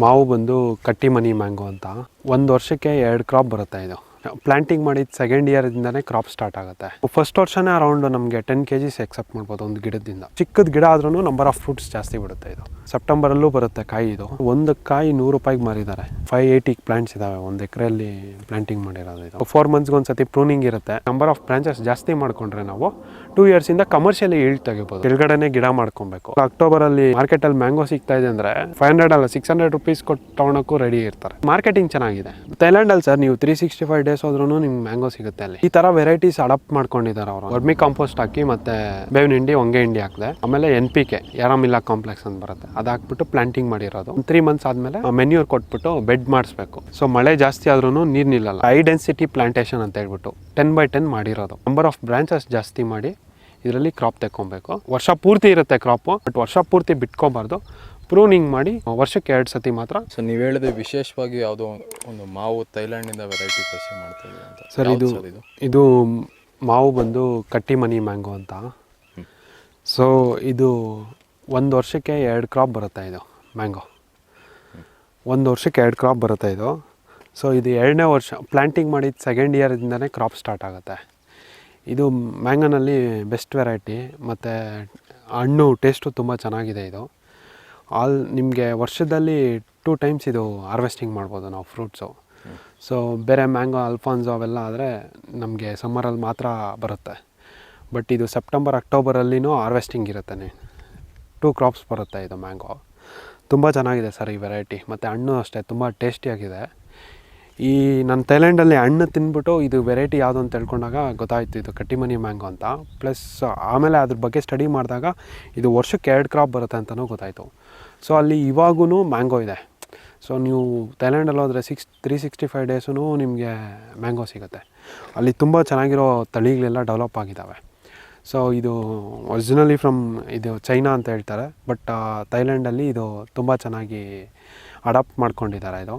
ಮಾವು ಬಂದು ಕಟ್ಟಿ ಮನಿ ಮ್ಯಾಂಗೋ ಅಂತ. ಒಂದು ವರ್ಷಕ್ಕೆ ಎರಡು ಕ್ರಾಪ್ ಬರುತ್ತೆ ಇದು. ಪ್ಲಾಂಟಿಂಗ್ ಮಾಡಿದ ಸೆಕೆಂಡ್ ಇಯರ್ದಿಂದನೇ ಕ್ರಾಪ್ ಸ್ಟಾರ್ಟ್ ಆಗುತ್ತೆ. ಫಸ್ಟ್ ವರ್ಷನೇ ಅರೌಂಡ್ ನಮಗೆ ಟೆನ್ ಕೆ ಜಿಸ್ ಎಕ್ಸೆಪ್ಟ್ ಮಾಡ್ಬೋದು ಒಂದು ಗಿಡದಿಂದ. ಚಿಕ್ಕದ ಗಿಡ ಆದ್ರೂ ನಂಬರ್ ಆಫ್ ಫ್ರೂಟ್ಸ್ ಜಾಸ್ತಿ ಬಿಡುತ್ತೆ ಇದು. ಸೆಪ್ಟೆಂಬರಲ್ಲೂ ಬರುತ್ತೆ ಕಾಯಿ ಇದು. ಒಂದು ಕಾಯಿ ನೂರು ರೂಪಾಯಿಗೆ ಮಾರಿದ್ದಾರೆ. ಫೈವ್ ಏಯ್ಟಿ ಪ್ಲಾಂಟ್ಸ್ ಇದಾವೆ. ಒಂದು ಎಕರೆಯಲ್ಲಿ ಪ್ಲಾಂಟಿಂಗ್ ಮಾಡಿರೋದು ಇದು. ಫೋರ್ ಮಂತ್ಸ್ಗೆ ಒಂದ್ಸತಿ ಪ್ರೂನಿಂಗ್ ಇರುತ್ತೆ. ನಂಬರ್ ಆಫ್ ಬ್ರಾಂಚಸ್ ಜಾಸ್ತಿ ಮಾಡಿಕೊಂಡ್ರೆ ನಾವು ಟೂ ಇಯರ್ಸಿಂದ ಕಮರ್ಷಿಯಲಿ ಈಲ್ಡ್ ತೆಗಿಬೋದು. ಕೆಳಗಡೆನೆ ಗಿಡ ಮಾಡ್ಕೊಬೇಕು. ಅಕ್ಟೋಬರ್ ಅಲ್ಲಿ ಮಾರ್ಕೆಟ್ ಅಲ್ಲಿ ಮ್ಯಾಂಗೋ ಸಿಗ್ತಾ ಇದೆ ಅಂದ್ರೆ ಫೈವ್ ಹಂಡ್ರೆಡ್ ಅಲ್ಲ ಸಿಕ್ಸ್ ಹಂಡ್ರೆಡ್ ರುಪೀಸ್ ಕೊಟ್ಟು ರೆಡಿ ಇರ್ತಾರೆ. ಮಾರ್ಕೆಟಿಂಗ್ ಚೆನ್ನಾಗಿದೆ. ಥೈಲ್ಯಾಂಡ್ ಅಲ್ಲಿ ಸರ್ ನೀವು ತ್ರೀ ಸಿಕ್ಸ್ಟಿ ಫೈವ್ ಡೇಸ್ ಹೋದ್ರೂ ನಿಮ್ಗೆ ಮ್ಯಾಂಗೋ ಸಿಗುತ್ತೆ ಅಲ್ಲಿ. ಈ ತರ ವೆರೈಟೀಸ್ ಅಡಾಪ್ಟ್ ಮಾಡ್ಕೊಂಡಿದ್ದಾರೆ ಅವರು. ವರ್ಮಿ ಕಾಂಪೋಸ್ಟ್ ಹಾಕಿ ಮತ್ತೆ ಬೇವಿನ ಹಿಂಡಿ, ಹೊಂಗೆ ಹಿಂಡಿ ಹಾಕಿದೆ. ಆಮೇಲೆ ಎನ್ ಪಿ ಕೆ ಯಾರಾಮಿಲ್ಲ ಕಾಂಪ್ಲೆಕ್ಸ್ ಅಂತ ಬರುತ್ತೆ. ಅದಾಕ್ಬಿಟ್ಟು ಪ್ಲಾಂಟಿಂಗ್ ಮಾಡಿರೋದು. ತ್ರೀ ಮಂತ್ಸ್ ಆದ್ಮೇಲೆ ಮೆನ್ಯೂರ್ ಕೊಟ್ಬಿಟ್ಟು ಬೆಡ್ ಮಾಡಿಸ್ಬೇಕು. ಸೊ ಮಳೆ ಜಾಸ್ತಿ ಆದ್ರೂ ನೀರು ನಿಲ್ಲಲ್ಲ. ಹೈ ಡೆನ್ಸಿಟಿ ಪ್ಲಾಂಟೇಶನ್ ಅಂತ ಹೇಳ್ಬಿಟ್ಟು ಟೆನ್ ಬೈ ಟೆನ್ ಮಾಡಿರೋದು. ನಂಬರ್ ಆಫ್ ಬ್ರಾಂಚಸ್ ಜಾಸ್ತಿ ಮಾಡಿ ಇದರಲ್ಲಿ ಕ್ರಾಪ್ ತೆಕ್ಕೊಬೇಕು. ವರ್ಷ ಪೂರ್ತಿ ಇರುತ್ತೆ ಕ್ರಾಪು ಬಟ್ ವರ್ಷ ಪೂರ್ತಿ ಬಿಟ್ಕೊಬಾರ್ದು. ಪ್ರೂನಿಂಗ್ ಮಾಡಿ ವರ್ಷಕ್ಕೆ ಎರಡು ಸತಿ ಮಾತ್ರ. ಸೊ ನೀವು ಹೇಳಿದ್ರೆ ವಿಶೇಷವಾಗಿ ಯಾವುದೋ ಒಂದು ಮಾವು ಥೈಲ್ಯಾಂಡಿಂದ ವೆರೈಟಿ ಕೃಷಿ ಮಾಡ್ತಾ ಇದ್ದೀವಿ ಅಂತ. ಸರ್ ಇದು ಇದು? ಮಾವು ಬಂದು ಕಟ್ಟಿ ಮನಿ ಮ್ಯಾಂಗೋ ಅಂತ. ಸೊ ಇದು ಒಂದು ವರ್ಷಕ್ಕೆ ಎರಡು ಕ್ರಾಪ್ ಬರುತ್ತೆ ಇದು ಮ್ಯಾಂಗೋ. ಒಂದು ವರ್ಷಕ್ಕೆ ಎರಡು ಕ್ರಾಪ್ ಬರುತ್ತೆ ಇದು. ಸೊ ಇದು ಎರಡನೇ ವರ್ಷ ಪ್ಲಾಂಟಿಂಗ್ ಮಾಡಿದ ಸೆಕೆಂಡ್ ಇಯರ್ದಿಂದನೇ ಕ್ರಾಪ್ ಸ್ಟಾರ್ಟ್ ಆಗುತ್ತೆ. ಇದು ಮ್ಯಾಂಗೋನಲ್ಲಿ ಬೆಸ್ಟ್ ವೆರೈಟಿ, ಮತ್ತು ಹಣ್ಣು ಟೇಸ್ಟು ತುಂಬ ಚೆನ್ನಾಗಿದೆ ಇದು. ಆಲ್ ನಿಮಗೆ ವರ್ಷದಲ್ಲಿ ಟೂ ಟೈಮ್ಸ್ ಇದು ಹಾರ್ವೆಸ್ಟಿಂಗ್ ಮಾಡ್ಬೋದು ನಾವು ಫ್ರೂಟ್ಸು. ಸೊ, ಬೇರೆ ಮ್ಯಾಂಗೋ, ಅಲ್ಫಾನ್ಸೋ ಅವೆಲ್ಲ ಆದರೆ ನಮಗೆ ಸಮ್ಮರಲ್ಲಿ ಮಾತ್ರ ಬರುತ್ತೆ. ಬಟ್ ಇದು ಸೆಪ್ಟೆಂಬರ್, ಅಕ್ಟೋಬರಲ್ಲಿನೂ ಹಾರ್ವೆಸ್ಟಿಂಗ್ ಇರುತ್ತೆ. ಟೂ ಕ್ರಾಪ್ಸ್ ಬರುತ್ತೆ ಇದು ಮ್ಯಾಂಗೋ. ತುಂಬ ಚೆನ್ನಾಗಿದೆ ಸರ್ ಈ ವೆರೈಟಿ. ಮತ್ತು ಹಣ್ಣು ಅಷ್ಟೇ, ತುಂಬ ಟೇಸ್ಟಿಯಾಗಿದೆ. ಈ ನನ್ನ ಥೈಲ್ಯಾಂಡಲ್ಲಿ ಹಣ್ಣು ತಿನ್ಬಿಟ್ಟು ಇದು ವೆರೈಟಿ ಯಾವುದು ಅಂತ ಹೇಳ್ಕೊಂಡಾಗ ಗೊತ್ತಾಯ್ತು, ಇದು ಕಟ್ಟಿಮನಿ ಮ್ಯಾಂಗೋ ಅಂತ. ಪ್ಲಸ್ ಆಮೇಲೆ ಅದ್ರ ಬಗ್ಗೆ ಸ್ಟಡಿ ಮಾಡಿದಾಗ ಇದು ವರ್ಷಕ್ಕೆ ಎರಡು ಕ್ರಾಪ್ ಬರುತ್ತೆ ಅಂತಲೂ ಗೊತ್ತಾಯಿತು. ಸೊ, ಅಲ್ಲಿ ಇವಾಗೂ ಮ್ಯಾಂಗೋ ಇದೆ. ಸೊ, ನೀವು ಥೈಲ್ಯಾಂಡಲ್ಲಿ ಹೋದರೆ six three sixty five days ನಿಮಗೆ ಮ್ಯಾಂಗೋ ಸಿಗುತ್ತೆ. ಅಲ್ಲಿ ತುಂಬ ಚೆನ್ನಾಗಿರೋ ತಳಿಗಳೆಲ್ಲ ಡೆವಲಪ್ ಆಗಿದ್ದಾವೆ. ಸೊ, ಇದು ಒರಿಜಿನಲಿ ಫ್ರಮ್ ಇದು ಚೈನಾ ಅಂತ ಹೇಳ್ತಾರೆ, ಬಟ್ ಥೈಲ್ಯಾಂಡಲ್ಲಿ ಇದು ತುಂಬ ಚೆನ್ನಾಗಿ ಅಡಾಪ್ಟ್ ಮಾಡ್ಕೊಂಡಿದ್ದಾರೆ ಇದು.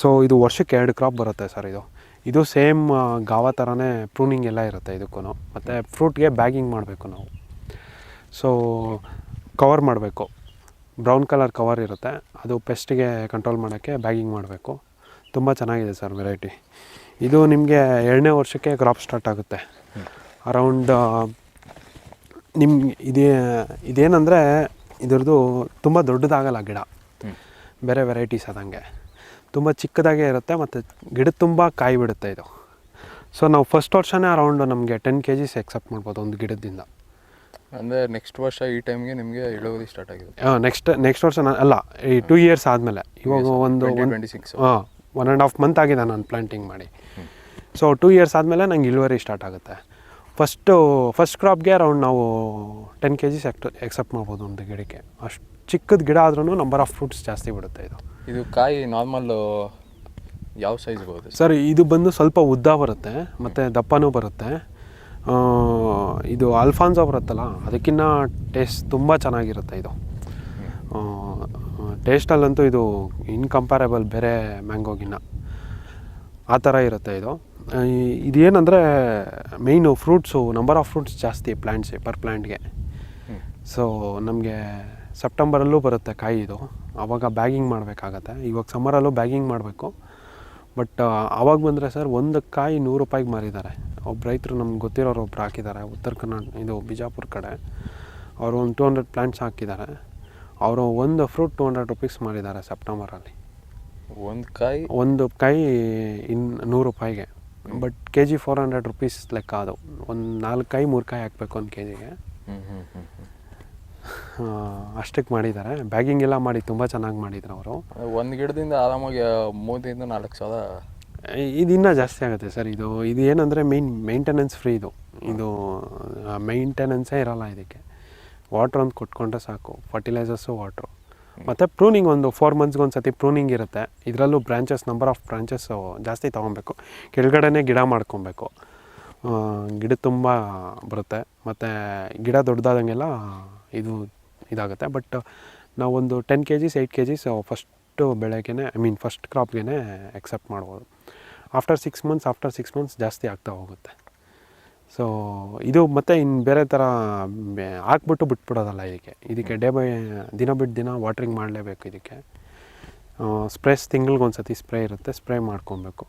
ಸೊ ಇದು ವರ್ಷಕ್ಕೆ ಎರಡು ಕ್ರಾಪ್ ಬರುತ್ತೆ ಸರ್ ಇದು. ಇದು ಸೇಮ್ ಗಾವ ಥರನೇ ಪ್ರೂನಿಂಗ್ ಎಲ್ಲ ಇರುತ್ತೆ ಇದಕ್ಕೂ ಮತ್ತು ಫ್ರೂಟ್ಗೆ ಬ್ಯಾಗಿಂಗ್ ಮಾಡಬೇಕು ನಾವು. ಸೊ ಕವರ್ ಮಾಡಬೇಕು. ಬ್ರೌನ್ ಕಲರ್ ಕವರ್ ಇರುತ್ತೆ. ಅದು ಪೆಸ್ಟಿಗೆ ಕಂಟ್ರೋಲ್ ಮಾಡೋಕ್ಕೆ ಬ್ಯಾಗಿಂಗ್ ಮಾಡಬೇಕು. ತುಂಬ ಚೆನ್ನಾಗಿದೆ ಸರ್ ವೆರೈಟಿ ಇದು ನಿಮಗೆ ಎರಡನೇ ವರ್ಷಕ್ಕೆ ಕ್ರಾಪ್ ಸ್ಟಾರ್ಟ್ ಆಗುತ್ತೆ. ಅರೌಂಡ್ ನಿಮ್ಗೆ ಇದೇ ಇದೇನಂದರೆ ಇದ್ರದ್ದು ತುಂಬ ದೊಡ್ಡದಾಗಲ್ಲ ಗಿಡ. ಬೇರೆ ವೆರೈಟೀಸ್ ಆದಂಗೆ. ತುಂಬ ಚಿಕ್ಕದಾಗೇ ಇರುತ್ತೆ ಮತ್ತು ಗಿಡ ತುಂಬ ಕಾಯಿ ಬಿಡುತ್ತೆ ಇದು. ಸೊ ನಾವು ಫಸ್ಟ್ ವರ್ಷನೇ ಅರೌಂಡು ನಮಗೆ ಟೆನ್ ಕೆ ಜಿಸ್ ಎಕ್ಸೆಪ್ಟ್ ಮಾಡ್ಬೋದು ಒಂದು ಗಿಡದಿಂದ. ಅಂದರೆ ನೆಕ್ಸ್ಟ್ ವರ್ಷ ಈ ಟೈಮ್ಗೆ ನಿಮಗೆ ಇಳುವರಿ ಸ್ಟಾರ್ಟ್ ಆಗಿದೆ ನೆಕ್ಸ್ಟ್ ನೆಕ್ಸ್ಟ್ ವರ್ಷ ನಾನು ಅಲ್ಲ ಈ ಟೂ ಇಯರ್ಸ್ ಆದಮೇಲೆ. ಇವಾಗ ಒಂದು ಟ್ವೆಂಟಿ ಸಿಕ್ಸ್ ಹಾಂ ಒನ್ ಆ್ಯಂಡ್ ಹಾಫ್ ಮಂತ್ ಆಗಿದೆ ನಾನು ಪ್ಲಾಂಟಿಂಗ್ ಮಾಡಿ. ಸೊ ಟೂ ಇಯರ್ಸ್ ಆದಮೇಲೆ ನಂಗೆ ಇಳುವರಿ ಸ್ಟಾರ್ಟ್ ಆಗುತ್ತೆ. ಫಸ್ಟು ಫಸ್ಟ್ ಕ್ರಾಪ್ಗೆ ಅರೌಂಡ್ ನಾವು ಟೆನ್ ಕೆ ಜಿಸ್ ಎಕ್ಟ್ ಎಕ್ಸೆಪ್ಟ್ ಮಾಡ್ಬೋದು ಒಂದು ಗಿಡಕ್ಕೆ. ಅಷ್ಟು ಚಿಕ್ಕದ ಗಿಡ ಆದ್ರೂ ನಂಬರ್ ಆಫ್ ಫ್ರೂಟ್ಸ್ ಜಾಸ್ತಿ ಬಿಡುತ್ತೆ ಇದು. ಇದು ಕಾಯಿ ನಾರ್ಮಲ್ ಯಾವ ಸೈಜ್ ಬರುತ್ತೆ ಸರ್ ಇದು ಬಂದು ಸ್ವಲ್ಪ ಉದ್ದ ಬರುತ್ತೆ ಮತ್ತು ದಪ್ಪನೂ ಬರುತ್ತೆ. ಇದು ಅಲ್ಫಾನ್ಸೋ ಬರುತ್ತಲ್ಲ ಅದಕ್ಕಿಂತ ಟೇಸ್ಟ್ ತುಂಬ ಚೆನ್ನಾಗಿರುತ್ತೆ ಇದು. ಟೇಸ್ಟಲ್ಲಂತೂ ಇದು ಇನ್ಕಂಪ್ಯಾರೇಬಲ್ ಬೇರೆ ಮ್ಯಾಂಗೋಗಿನ್ನ ಆ ಥರ ಇರುತ್ತೆ ಇದು. ಇದೇನಂದರೆ main fruits number of fruits ಜಾಸ್ತಿ ಪ್ಲ್ಯಾಂಟ್ಸ್ ಪರ್ ಪ್ಲ್ಯಾಂಟ್ಗೆ ಸೊ ನಮಗೆ ಸೆಪ್ಟೆಂಬರಲ್ಲೂ ಬರುತ್ತೆ ಕಾಯಿ ಇದು. ಆವಾಗ ಬ್ಯಾಗಿಂಗ್ ಮಾಡಬೇಕಾಗತ್ತೆ. ಇವಾಗ ಸಮ್ಮರಲ್ಲೂ ಬ್ಯಾಗಿಂಗ್ ಮಾಡಬೇಕು. ಬಟ್ ಆವಾಗ ಬಂದರೆ ಸರ್ ಒಂದು ಕಾಯಿ ನೂರು ರೂಪಾಯಿಗೆ ಮಾರಿದ್ದಾರೆ. ಒಬ್ಬ ರೈತರು ನಮ್ಗೆ ಗೊತ್ತಿರೋರು ಒಬ್ರು ಹಾಕಿದ್ದಾರೆ. ಉತ್ತರ ಕರ್ನಾಟಕ ಇದು ಬಿಜಾಪುರ ಕಡೆ. ಅವರು ಒಂದು ಟೂ ಹಂಡ್ರೆಡ್ ಪ್ಲ್ಯಾಂಟ್ಸ್ ಹಾಕಿದ್ದಾರೆ. ಅವರು ಒಂದು ಫ್ರೂಟ್ ಟೂ ಹಂಡ್ರೆಡ್ ರುಪೀಸ್ ಮಾಡಿದ್ದಾರೆ ಸೆಪ್ಟೆಂಬರಲ್ಲಿ. ಒಂದು ಕಾಯಿ? ಒಂದು ಕಾಯಿ ಇನ್ ನೂರು ರೂಪಾಯಿಗೆ. But K G four hundred rupees ಲೆಕ್ಕ ಅದು. ಒಂದು ನಾಲ್ಕು ಕಾಯಿ ಮೂರು ಕಾಯಿ ಹಾಕಬೇಕು ಒಂದು ಕೆ ಜಿಗೆ ಹ್ಞೂ ಹ್ಞೂ ಹ್ಞೂ ಹ್ಞೂ ಅಷ್ಟಕ್ಕೆ ಮಾಡಿದ್ದಾರೆ ಬ್ಯಾಗಿಂಗ್ ಎಲ್ಲ ಮಾಡಿ ತುಂಬ ಚೆನ್ನಾಗಿ ಮಾಡಿದ್ರು ಅವರು. ಒಂದು ಗಿಡದಿಂದ ಆರಾಮಾಗಿ ಮೂರರಿಂದ ನಾಲ್ಕು ಸಾವಿರ. ಇದು ಇನ್ನೂ ಜಾಸ್ತಿ ಆಗುತ್ತೆ ಸರ್. ಇದು ಇದು ಏನಂದರೆ ಮೇಯ್ನ್ ಮೇಂಟೆನೆನ್ಸ್ ಫ್ರೀ ಇದು. ಇದು ಮೇಂಟೆನೆನ್ಸೇ ಇರೋಲ್ಲ ಇದಕ್ಕೆ. ವಾಟ್ರ್ ಒಂದು ಕೊಟ್ಕೊಂಡ್ರೆ ಸಾಕು. ಫರ್ಟಿಲೈಸರ್ಸು ವಾಟ್ರು ಮತ್ತು ಪ್ರೂನಿಂಗ್ ಒಂದು ಫೋರ್ ಮಂತ್ಸ್ಗೆ ಒಂದು ಸತಿ ಪ್ರೂನಿಂಗ್ ಇರುತ್ತೆ. ಇದರಲ್ಲೂ ಬ್ರಾಂಚಸ್ ನಂಬರ್ ಆಫ್ ಬ್ರಾಂಚಸ್ಸು ಜಾಸ್ತಿ ತೊಗೊಬೇಕು. ಕೆಳಗಡೆನೇ ಗಿಡ ಮಾಡ್ಕೊಬೇಕು. ಗಿಡ ತುಂಬ ಬರುತ್ತೆ. ಮತ್ತು ಗಿಡ ದೊಡ್ಡದಾದಂಗೆಲ್ಲ ಇದು ಇದಾಗುತ್ತೆ. ಬಟ್ ನಾವೊಂದು ten K Gs eight K Gs first ಬೆಳೆಗೆ ಐ ಮೀನ್ ಫಸ್ಟ್ ಕ್ರಾಪ್ಗೆ ಎಕ್ಸೆಪ್ಟ್ ಮಾಡ್ಬೋದು. After six months after six months ಜಾಸ್ತಿ ಆಗ್ತಾ ಹೋಗುತ್ತೆ. ಸೊ ಇದು ಮತ್ತೆ ಇನ್ನು ಬೇರೆ ಥರ ಹಾಕ್ಬಿಟ್ಟು ಬಿಟ್ಬಿಡೋದಲ್ಲ ಇದಕ್ಕೆ ಇದಕ್ಕೆ ಡೇ ಬೈ ದಿನ ಬಿಟ್ಟು ದಿನ ವಾಟ್ರಿಂಗ್ ಮಾಡಲೇಬೇಕು ಇದಕ್ಕೆ. ಸ್ಪ್ರೇಸ್ ತಿಂಗ್ಳಿಗೆ ಸತಿ ಸ್ಪ್ರೇ ಇರುತ್ತೆ ಸ್ಪ್ರೇ ಮಾಡ್ಕೊಬೇಕು.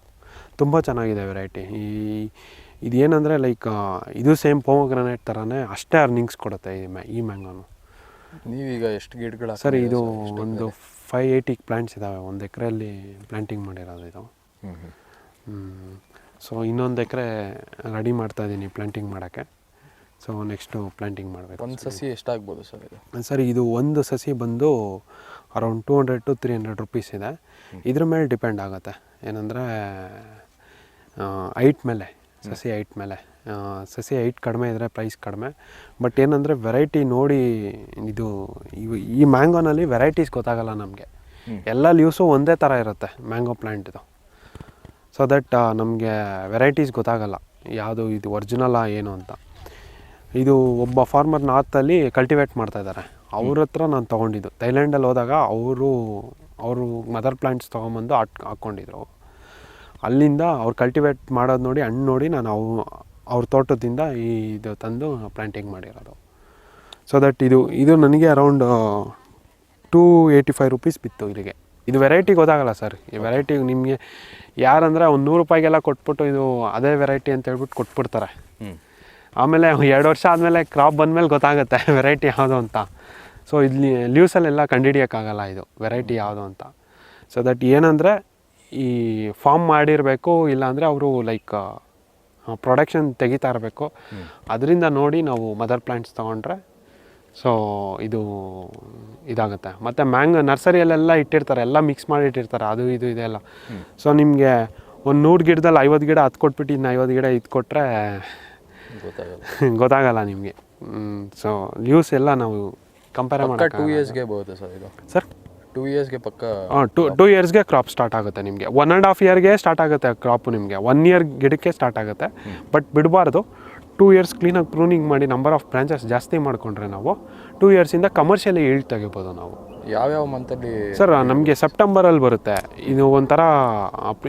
ತುಂಬ ಚೆನ್ನಾಗಿದೆ ವೆರೈಟಿ ಈ ಇದೇನಂದರೆ ಲೈಕ್ ಇದು ಸೇಮ್ ಪೋಮಗ್ರನೇಟ್ ಥರನೇ ಅಷ್ಟೇ ಅರ್ನಿಂಗ್ಸ್ ಕೊಡುತ್ತೆ ಈ ಮ್ಯಾ ಈ ಮ್ಯಾಂಗೋನು ನೀವೀಗ ಎಷ್ಟು ಗಿಡಗಳು ಸರ್ ಇದು ಒಂದು ಫೈವ್ ಏಯ್ಟಿ ಪ್ಲ್ಯಾಂಟ್ಸ್ ಇದ್ದಾವೆ ಒಂದು ಎಕರೆಯಲ್ಲಿ ಪ್ಲ್ಯಾಂಟಿಂಗ್ ಮಾಡಿರೋದು ಇದು. ಸೊ ಇನ್ನೊಂದು ಎಕರೆ ರೆಡಿ ಮಾಡ್ತಾ ಇದ್ದೀನಿ ಪ್ಲ್ಯಾಂಟಿಂಗ್ ಮಾಡೋಕ್ಕೆ. ಸೊ ನೆಕ್ಸ್ಟು ಪ್ಲ್ಯಾಂಟಿಂಗ್ ಮಾಡಬೇಕು ಒಂದು ಸಸಿ ಎಷ್ಟಾಗ್ಬೋದು ಸರ್ ಇದು? ಸರ್ ಇದು ಒಂದು ಸಸಿ ಬಂದು around two hundred to three hundred rupees ಇದೆ. ಇದ್ರ ಮೇಲೆ ಡಿಪೆಂಡ್ ಆಗುತ್ತೆ. ಏನಂದರೆ ಐಟ್ ಮೇಲೆ ಸಸಿ ಐಟ್ ಮೇಲೆ. ಸಸಿ ಹೈಟ್ ಕಡಿಮೆ ಇದ್ದರೆ ಪ್ರೈಸ್ ಕಡಿಮೆ. ಬಟ್ ಏನಂದರೆ ವೆರೈಟಿ ನೋಡಿ ಇದು ಇವು ಈ ಮ್ಯಾಂಗೋನಲ್ಲಿ ವೆರೈಟೀಸ್ ಗೊತ್ತಾಗಲ್ಲ ನಮಗೆ. ಎಲ್ಲ ಲೀವ್ಸು ಒಂದೇ ಥರ ಇರುತ್ತೆ ಮ್ಯಾಂಗೋ ಪ್ಲ್ಯಾಂಟಿದು ಸೊ ದಟ್ ನಮಗೆ ವೆರೈಟೀಸ್ ಗೊತ್ತಾಗಲ್ಲ ಯಾವುದು ಇದು ಒರಿಜಿನಲ್ಲ ಏನು ಅಂತ. ಇದು ಒಬ್ಬ ಫಾರ್ಮರ್ ನಾರ್ತಲ್ಲಿ ಕಲ್ಟಿವೇಟ್ ಮಾಡ್ತಾ ಇದ್ದಾರೆ ಅವ್ರ ಹತ್ರ ನಾನು ತೊಗೊಂಡಿದ್ದು. ಥೈಲ್ಯಾಂಡಲ್ಲಿ ಹೋದಾಗ ಅವರು ಅವರು ಮದರ್ ಪ್ಲ್ಯಾಂಟ್ಸ್ ತೊಗೊಂಬಂದು ಹಾಕ್ ಹಾಕ್ಕೊಂಡಿದ್ರು ಅಲ್ಲಿಂದ ಅವ್ರು ಕಲ್ಟಿವೇಟ್ ಮಾಡೋದು ನೋಡಿ ಹಣ್ಣು ನೋಡಿ ನಾನು ಅವು ಅವ್ರ ತೋಟದಿಂದ ಈ ಇದು ತಂದು ಪ್ಲಾಂಟಿಂಗ್ ಮಾಡಿರೋದು. ಸೊ ದಟ್ ಇದು ಇದು ನನಗೆ around two eighty five rupees ಬಿತ್ತು ಇಲ್ಲಿಗೆ. ಇದು ವೆರೈಟಿ ಗೊತ್ತಾಗಲ್ಲ ಸರ್ ಈ ವೆರೈಟಿ ನಿಮಗೆ ಯಾರಂದರೆ ಒಂದು ನೂರು ರೂಪಾಯಿಗೆಲ್ಲ ಕೊಟ್ಬಿಟ್ಟು ಇದು ಅದೇ ವೆರೈಟಿ ಅಂತ ಹೇಳ್ಬಿಟ್ಟು ಕೊಟ್ಬಿಡ್ತಾರೆ. ಆಮೇಲೆ ಎರಡು ವರ್ಷ ಆದಮೇಲೆ ಕ್ರಾಪ್ ಬಂದಮೇಲೆ ಗೊತ್ತಾಗುತ್ತೆ ವೆರೈಟಿ ಯಾವುದು ಅಂತ. ಸೊ ಇಲ್ಲಿ ಲೀವ್ಸಲ್ಲೆಲ್ಲ ಕಂಡುಹಿಡಿಯೋಕ್ಕಾಗಲ್ಲ ಇದು ವೆರೈಟಿ ಯಾವುದು ಅಂತ. ಸೊ ದಟ್ ಏನಂದರೆ ಈ ಫಾರ್ಮ್ ಮಾಡಿರಬೇಕು ಇಲ್ಲಾಂದರೆ ಅವರು ಲೈಕ್ ಪ್ರೊಡಕ್ಷನ್ ತೆಗಿತಾ ಇರಬೇಕು. ಅದರಿಂದ ನೋಡಿ ನಾವು ಮದರ್ ಪ್ಲ್ಯಾಂಟ್ಸ್ ತೊಗೊಂಡ್ರೆ ಸೊ ಇದು ಇದಾಗುತ್ತೆ. ಮತ್ತು ಮ್ಯಾಂಗ್ ನರ್ಸರಿಯಲ್ಲೆಲ್ಲ ಇಟ್ಟಿರ್ತಾರೆ ಎಲ್ಲ ಮಿಕ್ಸ್ ಮಾಡಿ ಇಟ್ಟಿರ್ತಾರೆ ಅದು ಇದು ಇದೆಲ್ಲ ಸೊ ನಿಮಗೆ ಒಂದು ನೂರು ಗಿಡದಲ್ಲಿ ಐವತ್ತು ಗಿಡ ಹತ್ತು ಕೊಟ್ಬಿಟ್ಟು ಇನ್ನು ಐವತ್ತು ಗಿಡ ಇದು ಕೊಟ್ಟರೆ ಗೊತ್ತಾಗಲ್ಲ ನಿಮಗೆ. ಸೊ ಲ್ಯೂಸ್ ಎಲ್ಲ ನಾವು ಕಂಪೇರ್ ಮಾಡಿ ಟೂ ಇಯರ್ಸ್ಗೆ ಬರುತ್ತೆ ಸರ್ ಇದು. ಸರ್ ಟೂ ಇಯರ್ಸ್ಗೆ ಪಕ್ಕ ಹಾಂ ಟೂ ಇಯರ್ಸ್ಗೆ ಕ್ರಾಪ್ ಸ್ಟಾರ್ಟ್ ಆಗುತ್ತೆ ನಿಮಗೆ. ಒನ್ ಆ್ಯಂಡ್ ಹಾಫ್ ಇಯರ್ಗೆ ಸ್ಟಾರ್ಟ್ ಆಗುತ್ತೆ ಕ್ರಾಪು ನಿಮಗೆ. ಒನ್ ಇಯರ್ ಗಿಡಕ್ಕೆ ಸ್ಟಾರ್ಟ್ ಆಗುತ್ತೆ. ಬಟ್ ಬಿಡಬಾರ್ದು. ಟೂ ಇಯರ್ಸ್ ಕ್ಲೀನಾಗಿ ಪ್ರೂನಿಂಗ್ ಮಾಡಿ ನಂಬರ್ ಆಫ್ ಬ್ರಾಂಚಸ್ ಜಾಸ್ತಿ ಮಾಡಿಕೊಂಡ್ರೆ ನಾವು ಟೂ ಇಯರ್ಸಿಂದ ಕಮರ್ಷಿಯಲಿ ಈಲ್ಡ್ ತೆಗಿಬೋದು ನಾವು. ಯಾವ್ಯಾವ ಮಂತಲ್ಲಿ ಸರ್ ನಮಗೆ ಸೆಪ್ಟೆಂಬರಲ್ಲಿ ಬರುತ್ತೆ. ಇದು ಒಂಥರ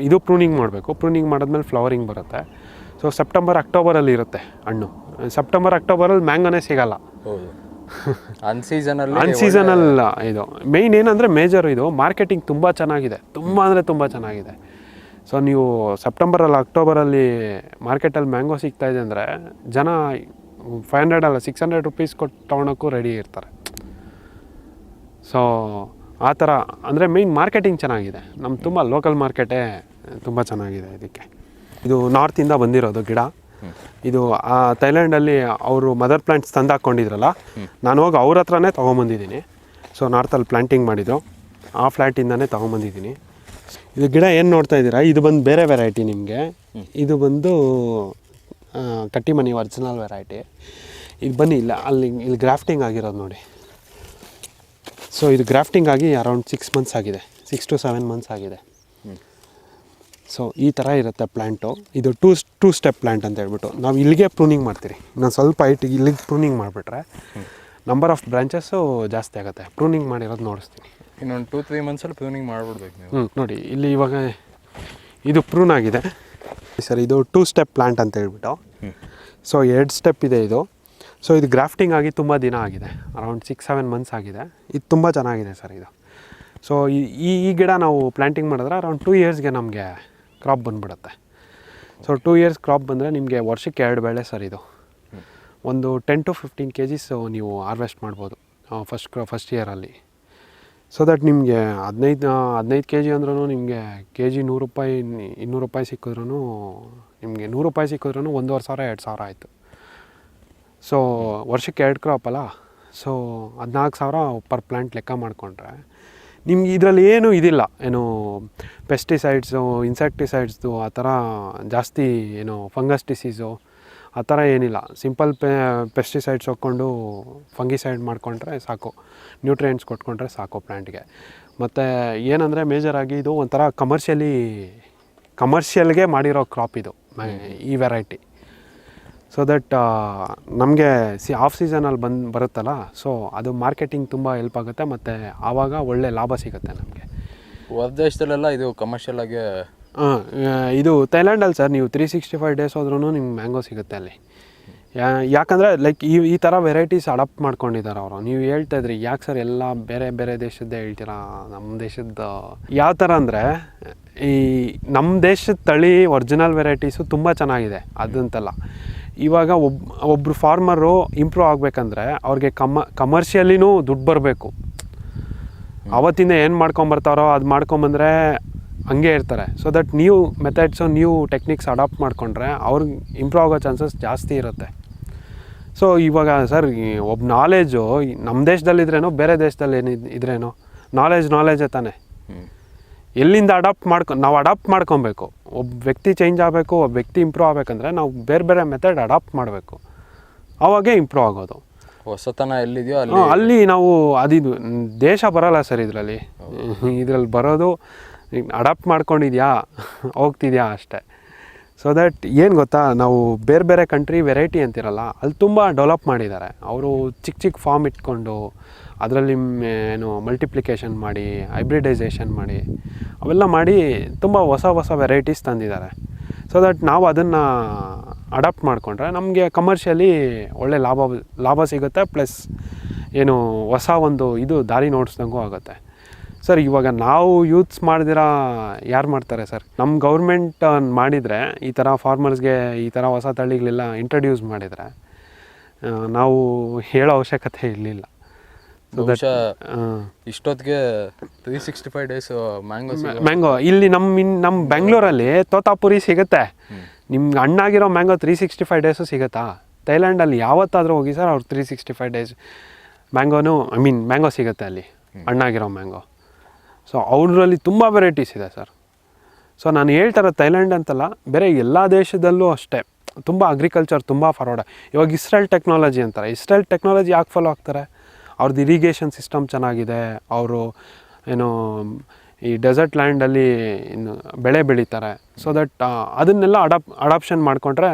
ಇದು ಪ್ರೂನಿಂಗ್ ಮಾಡಬೇಕು. ಪ್ರೂನಿಂಗ್ ಮಾಡಿದ್ಮೇಲೆ ಫ್ಲವರಿಂಗ್ ಬರುತ್ತೆ. ಸೊ ಸೆಪ್ಟೆಂಬರ್ ಅಕ್ಟೋಬರಲ್ಲಿ ಇರುತ್ತೆ ಹಣ್ಣು. ಸೆಪ್ಟೆಂಬರ್ ಅಕ್ಟೋಬರಲ್ಲಿ ಮ್ಯಾಂಗೋನೇ ಸಿಗಲ್ಲ. ಹೌದು. ಅನ್ ಸೀಸನಲ್ ಇದು. ಮೇಯ್ನ್ ಏನಂದರೆ ಮೇಜರ್ ಇದು. ಮಾರ್ಕೆಟಿಂಗ್ ತುಂಬ ಚೆನ್ನಾಗಿದೆ. ತುಂಬ ಅಂದರೆ ತುಂಬ ಚೆನ್ನಾಗಿದೆ. ಸೊ ನೀವು ಸೆಪ್ಟೆಂಬರಲ್ಲಿ ಅಕ್ಟೋಬರಲ್ಲಿ ಮಾರ್ಕೆಟಲ್ಲಿ ಮ್ಯಾಂಗೋ ಸಿಗ್ತಾ ಇದೆ ಅಂದರೆ ಜನ ಫೈವ್ ಹಂಡ್ರೆಡ್ ಅಲ್ಲ ಸಿಕ್ಸ್ ಹಂಡ್ರೆಡ್ ರುಪೀಸ್ ಕೊಟ್ಟು ತೊಗೊಳಕ್ಕೂ ರೆಡಿ ಇರ್ತಾರೆ. ಸೊ ಆ ಥರ ಅಂದರೆ ಮೇಯ್ನ್ ಮಾರ್ಕೆಟಿಂಗ್ ಚೆನ್ನಾಗಿದೆ. ನಮ್ಮ ತುಂಬ ಲೋಕಲ್ ಮಾರ್ಕೆಟೇ ತುಂಬ ಚೆನ್ನಾಗಿದೆ ಇದಕ್ಕೆ. ಇದು ನಾರ್ತಿಂದ ಬಂದಿರೋದು ಗಿಡ. ಇದು ಆ ಥೈಲ್ಯಾಂಡಲ್ಲಿ ಅವರು ಮದರ್ ಪ್ಲಾಂಟ್ಸ್ ತಂದು ಹಾಕ್ಕೊಂಡಿದ್ರಲ್ಲ ನಾನು ಹೋಗಿ ಅವ್ರ ಹತ್ರನೇ ತೊಗೊಂಬಂದಿದ್ದೀನಿ. ಸೊ ನಾರ್ತಲ್ಲಿ ಪ್ಲ್ಯಾಂಟಿಂಗ್ ಮಾಡಿದ್ದು. ಆ ಫ್ಲ್ಯಾಟಿಂದನೇ ತೊಗೊಂಬಂದಿದ್ದೀನಿ. ಇದು ಗಿಡ ಏನು ನೋಡ್ತಾ ಇದ್ದೀರಾ? ಇದು ಬಂದು ಬೇರೆ ವೆರೈಟಿ ನಿಮಗೆ. ಇದು ಬಂದು ಕಟ್ಟಿಮನಿ ಒರಿಜಿನಲ್ ವೆರೈಟಿ ಇದು ಬನ್ನಿ, ಇಲ್ಲ, ಅಲ್ಲಿ, ಇಲ್ಲಿ ಗ್ರಾಫ್ಟಿಂಗ್ ಆಗಿರೋದು ನೋಡಿ. ಸೊ ಇದು ಗ್ರಾಫ್ಟಿಂಗ್ ಆಗಿ ಅರೌಂಡ್ ಸಿಕ್ಸ್ ಮಂತ್ಸ್ ಆಗಿದೆ. ಸಿಕ್ಸ್ ಟು ಸೆವೆನ್ ಮಂತ್ಸ್ ಆಗಿದೆ. ಸೊ ಈ ಥರ ಇರುತ್ತೆ ಪ್ಲ್ಯಾಂಟು ಇದು ಟೂ ಟೂ ಸ್ಟೆಪ್ ಪ್ಲ್ಯಾಂಟ್ ಅಂತ ಹೇಳ್ಬಿಟ್ಟು. ನಾವು ಇಲ್ಲಿಗೆ ಪ್ರೂನಿಂಗ್ ಮಾಡ್ತೀರಿ. ನಾನು ಸ್ವಲ್ಪ ಐಟ್ ಇಲ್ಲಿಗೆ ಪ್ರೂನಿಂಗ್ ಮಾಡಿಬಿಟ್ರೆ ನಂಬರ್ ಆಫ್ ಬ್ರಾಂಚಸ್ಸು ಜಾಸ್ತಿ ಆಗುತ್ತೆ. ಪ್ರೂನಿಂಗ್ ಮಾಡಿರೋದು ನೋಡಿಸ್ತೀನಿ. ಇನ್ನೊಂದು ಟೂ ತ್ರೀ ಮಂತ್ಸಲ್ಲಿ ಪ್ರೂನಿಂಗ್ ಮಾಡಿಬಿಡ್ಬೇಕು ನೀವು. ಹ್ಞೂ ನೋಡಿ ಇಲ್ಲಿ ಇವಾಗ ಇದು ಪ್ರೂನ್ ಆಗಿದೆ. ಸರ್ ಇದು ಟೂ ಸ್ಟೆಪ್ ಪ್ಲ್ಯಾಂಟ್ ಅಂತ ಹೇಳ್ಬಿಟ್ಟು. ಸೊ ಎರಡು ಸ್ಟೆಪ್ ಇದೆ ಇದು. ಸೊ ಇದು ಗ್ರಾಫ್ಟಿಂಗ್ ಆಗಿ ತುಂಬ ದಿನ ಆಗಿದೆ. ಅರೌಂಡ್ ಸಿಕ್ಸ್ ಸೆವೆನ್ ಮಂತ್ಸ್ ಆಗಿದೆ. ಇದು ತುಂಬ ಚೆನ್ನಾಗಿದೆ ಸರ್ ಇದು. ಸೊ ಈ ಈ- ಈ ಗಿಡ ನಾವು ಪ್ಲ್ಯಾಂಟಿಂಗ್ ಮಾಡಿದ್ರೆ ಅರೌಂಡ್ ಟೂ ಇಯರ್ಸ್ಗೆ ನಮಗೆ ಕ್ರಾಪ್ ಬಂದ್ಬಿಡುತ್ತೆ. ಸೊ ಟೂ ಇಯರ್ಸ್ ಕ್ರಾಪ್ ಬಂದರೆ ನಿಮಗೆ ವರ್ಷಕ್ಕೆ ಎರಡು ಬೆಳೆ ಸರ್ ಇದು ಒಂದು ten to fifteen K Gs ನೀವು ಹಾರ್ವೆಸ್ಟ್ ಮಾಡ್ಬೋದು ಫಸ್ಟ್ ಕ್ರಾ ಫಸ್ಟ್ ಇಯರಲ್ಲಿ ಸೊ ದಟ್ ನಿಮಗೆ ಹದಿನೈದು ಹದಿನೈದು ಕೆ ಜಿ ಅಂದ್ರೂ ನಿಮಗೆ ಕೆ ಜಿ ನೂರು ರೂಪಾಯಿ, ಇನ್ನೂರು ರೂಪಾಯಿ ಸಿಕ್ಕಿದ್ರೂ ನಿಮಗೆ ನೂರು ರೂಪಾಯಿ ಸಿಕ್ಕಿದ್ರೂ ಒಂದೂವರೆ ಸಾವಿರ, ಎರಡು ಸಾವಿರ ಆಯಿತು. ಸೊ ವರ್ಷಕ್ಕೆ ಎರಡು ಕ್ರಾಪ್ ಅಲ್ಲ. ಸೊ ಹದಿನಾಲ್ಕು ಸಾವಿರ ಪರ್ ಪ್ಲ್ಯಾಂಟ್ ಲೆಕ್ಕ ಮಾಡಿಕೊಂಡ್ರೆ. ನಿಮ್ಗೆ ಇದರಲ್ಲಿ ಏನೂ ಇದಿಲ್ಲ. ಏನು ಪೆಸ್ಟಿಸೈಡ್ಸು ಇನ್ಸೆಕ್ಟಿಸೈಡ್ಸ್ದು ಆ ಥರ ಜಾಸ್ತಿ ಏನು ಫಂಗಸ್ ಡಿಸೀಸು ಆ ಥರ ಏನಿಲ್ಲ. ಸಿಂಪಲ್ ಪೆ ಪೆಸ್ಟಿಸೈಡ್ಸ್ ಹಾಕ್ಕೊಂಡು ಫಂಗಿಸೈಡ್ ಮಾಡಿಕೊಂಡ್ರೆ ಸಾಕು. ನ್ಯೂಟ್ರಿಯೆಂಟ್ಸ್ ಕೊಟ್ಕೊಂಡ್ರೆ ಸಾಕು ಪ್ಲ್ಯಾಂಟ್ಗೆ ಮತ್ತು ಏನಂದರೆ ಮೇಜರಾಗಿ ಇದು ಒಂಥರ ಕಮರ್ಷಿಯಲಿ ಕಮರ್ಷಿಯಲ್ಗೆ ಮಾಡಿರೋ ಕ್ರಾಪ್ ಇದು, ಈ ವೆರೈಟಿ ಸೊ ದಟ್ ನಮಗೆ ಸಿ ಆಫ್ ಸೀಸನಲ್ಲಿ ಬಂದು ಬರುತ್ತಲ್ಲ ಸೊ ಅದು ಮಾರ್ಕೆಟಿಂಗ್ ತುಂಬ ಹೆಲ್ಪ್ ಆಗುತ್ತೆ ಮತ್ತು ಆವಾಗ ಒಳ್ಳೆ ಲಾಭ ಸಿಗುತ್ತೆ ನಮಗೆ. ಹೊರ ದೇಶದಲ್ಲೆಲ್ಲ ಇದು ಕಮರ್ಷಿಯಲ್ ಆಗಿ ಹಾಂ ಇದು ಥೈಲ್ಯಾಂಡಲ್ಲಿ ಸರ್ ನೀವು ತ್ರೀ ಸಿಕ್ಸ್ಟಿ ಫೈವ್ ಡೇಸ್ ಹೋದ್ರೂ ನಿಮ್ಗೆ ಮ್ಯಾಂಗೋ ಸಿಗುತ್ತೆ ಅಲ್ಲಿ. ಯಾ ಯಾಕಂದರೆ ಲೈಕ್ ಈ ಈ ಥರ ವೆರೈಟೀಸ್ ಅಡಾಪ್ಟ್ ಮಾಡ್ಕೊಂಡಿದ್ದಾರೆ ಅವರು. ನೀವು ಹೇಳ್ತಾ ಇದ್ರಿ ಯಾಕೆ ಸರ್ ಎಲ್ಲ ಬೇರೆ ಬೇರೆ ದೇಶದ್ದೇ ಹೇಳ್ತೀರಾ? ನಮ್ಮ ದೇಶದ ಯಾವ ಥರ ಅಂದರೆ ಈ ನಮ್ಮ ದೇಶದ ತಳಿ ಒರಿಜಿನಲ್ ವೆರೈಟೀಸು ತುಂಬ ಚೆನ್ನಾಗಿದೆ ಅದಂತಲ್ಲ. ಇವಾಗ ಒಬ್ ಒಬ್ಬರು ಫಾರ್ಮರು ಇಂಪ್ರೂವ್ ಆಗಬೇಕಂದ್ರೆ ಅವ್ರಿಗೆ ಕಮ ಕಮರ್ಷಿಯಲಿನೂ ದುಡ್ಡು ಬರಬೇಕು. ಅವತ್ತಿಂದ ಏನು ಮಾಡ್ಕೊಂಬರ್ತಾರೋ ಅದು ಮಾಡ್ಕೊಂಬಂದ್ರೆ ಹಂಗೆ ಇರ್ತಾರೆ. So that new methods new techniques adapt ಮಾಡಿಕೊಂಡ್ರೆ ಅವ್ರಿಗೆ ಇಂಪ್ರೂವ್ ಆಗೋ ಚಾನ್ಸಸ್ ಜಾಸ್ತಿ ಇರುತ್ತೆ. ಸೊ ಇವಾಗ ಸರ್ ಒಬ್ಬ ನಾಲೆಜು ನಮ್ಮ ದೇಶದಲ್ಲಿದ್ರೇನೋ ಬೇರೆ ದೇಶದಲ್ಲಿ ಏನು ಇದ್ರೇನೋ ನಾಲೇಜ್ ನಾಲೆಜೇ ತಾನೆ. ಎಲ್ಲಿಂದ ಅಡಾಪ್ಟ್ ಮಾಡ್ಕೊ ನಾವು ಅಡಾಪ್ಟ್ ಮಾಡ್ಕೊಬೇಕು. ಒಬ್ಬ ವ್ಯಕ್ತಿ ಚೇಂಜ್ ಆಗಬೇಕು ಒಬ್ಬ ವ್ಯಕ್ತಿ ಇಂಪ್ರೂವ್ ಆಗಬೇಕಂದ್ರೆ ನಾವು ಬೇರೆ ಬೇರೆ ಮೆಥಡ್ ಅಡಾಪ್ಟ್ ಮಾಡಬೇಕು. ಅವಾಗೇ ಇಂಪ್ರೂವ್ ಆಗೋದು. ಹೊಸತನ ಎಲ್ಲಿದೆಯೋ ಅಲ್ಲಿ ಅಲ್ಲಿ ನಾವು ಅದಿದು ದೇಶ ಬರಲ್ಲ ಸರ್ ಇದರಲ್ಲಿ. ಇದರಲ್ಲಿ ಬರೋದು ಅಡಾಪ್ಟ್ ಮಾಡ್ಕೊಂಡಿದ್ಯಾ? ಹೋಗ್ತಿದ್ಯಾ ಅಷ್ಟೇ. ಸೊ ದ್ಯಾಟ್ ಏನು ಗೊತ್ತಾ, ನಾವು ಬೇರೆ ಬೇರೆ ಕಂಟ್ರಿ ವೆರೈಟಿ ಅಂತಿರಲ್ಲ, ಅಲ್ಲಿ ತುಂಬ ಡೆವಲಪ್ ಮಾಡಿದ್ದಾರೆ. ಅವರು ಚಿಕ್ಕ ಚಿಕ್ಕ ಫಾರ್ಮ್ ಇಟ್ಕೊಂಡು, ಅದರಲ್ಲಿ ಏನು ಮಲ್ಟಿಪ್ಲಿಕೇಶನ್ ಮಾಡಿ ಹೈಬ್ರಿಡೈಸೇಷನ್ ಮಾಡಿ, ಅವೆಲ್ಲ ಮಾಡಿ ತುಂಬ ಹೊಸ ಹೊಸ ವೆರೈಟೀಸ್ ತಂದಿದ್ದಾರೆ. ಸೊ ದಟ್ ನಾವು ಅದನ್ನು ಅಡಾಪ್ಟ್ ಮಾಡಿಕೊಂಡ್ರೆ ನಮಗೆ ಕಮರ್ಷಿಯಲಿ ಒಳ್ಳೆ ಲಾಭ ಲಾಭ ಸಿಗುತ್ತೆ ಪ್ಲಸ್ ಏನು ಹೊಸ ಒಂದು ಇದು ದಾರಿ ನೋಡಿಸ್ದಂಗೂ ಆಗುತ್ತೆ. ಸರ್ ಇವಾಗ ನಾವು ಯೂತ್ಸ್ ಮಾಡಿದಿರಾ ಯಾರು ಮಾಡ್ತಾರೆ ಸರ್? ನಮ್ಮ ಗೌರ್ಮೆಂಟ್ ಮಾಡಿದರೆ ಈ ಥರ ಫಾರ್ಮರ್ಸ್ಗೆ ಈ ಥರ ಹೊಸ ತಳಿಗಳೆಲ್ಲ ಇಂಟ್ರಡ್ಯೂಸ್ ಮಾಡಿದರೆ ನಾವು ಹೇಳೋ ಅವಶ್ಯಕತೆ ಇರಲಿಲ್ಲ. ಇಷ್ಟೊತ್ತಿಗೆ three sixty five days mango mango ಇಲ್ಲಿ ನಮ್ಮ ಇನ್ ನಮ್ಮ ಬೆಂಗಳೂರಲ್ಲಿ ತೋತಾಪುರಿ ಸಿಗುತ್ತೆ. ನಿಮ್ಗೆ ಹಣ್ಣಾಗಿರೋ mango three sixty five days ಸಿಗುತ್ತಾ? ಥೈಲ್ಯಾಂಡಲ್ಲಿ ಯಾವತ್ತಾದರೂ ಹೋಗಿ ಸರ್ ಅವ್ರು ತ್ರೀ ಸಿಕ್ಸ್ಟಿ ಫೈವ್ ಡೇಸ್ ಮ್ಯಾಂಗೋನು ಐ ಮೀನ್ ಮ್ಯಾಂಗೋ ಸಿಗುತ್ತೆ ಅಲ್ಲಿ ಹಣ್ಣಾಗಿರೋ ಮ್ಯಾಂಗೋ ಸೊ ಅವರಲ್ಲಿ ತುಂಬ ವೆರೈಟೀಸ್ ಇದೆ ಸರ್ ಸೊ ನಾನು ಹೇಳ್ತಾರೆ ಥೈಲ್ಯಾಂಡ್ ಅಂತಲ್ಲ, ಬೇರೆ ಎಲ್ಲ ದೇಶದಲ್ಲೂ ಅಷ್ಟೇ ತುಂಬ ಅಗ್ರಿಕಲ್ಚರ್ ತುಂಬ ಫಾರ್ವರ್ಡ್ ಇವಾಗ ಇಸ್ರೇಲ್ ಟೆಕ್ನಾಲಜಿ ಅಂತಾರೆ. ಇಸ್ರೇಲ್ ಟೆಕ್ನಾಲಜಿ ಯಾಕೆ ಫಾಲೋ ಆಗ್ತಾರೆ? ಅವ್ರದ್ದು ಇರಿಗೇಷನ್ ಸಿಸ್ಟಮ್ ಚೆನ್ನಾಗಿದೆ. ಅವರು, ಏನು, ಈ ಡೆಸರ್ಟ್ ಲ್ಯಾಂಡಲ್ಲಿ ಇನ್ನು ಬೆಳೆ ಬೆಳೀತಾರೆ. ಸೊ ದಟ್ ಅದನ್ನೆಲ್ಲ ಅಡಾಪ್ ಅಡಾಪ್ಷನ್ ಮಾಡಿಕೊಂಡ್ರೆ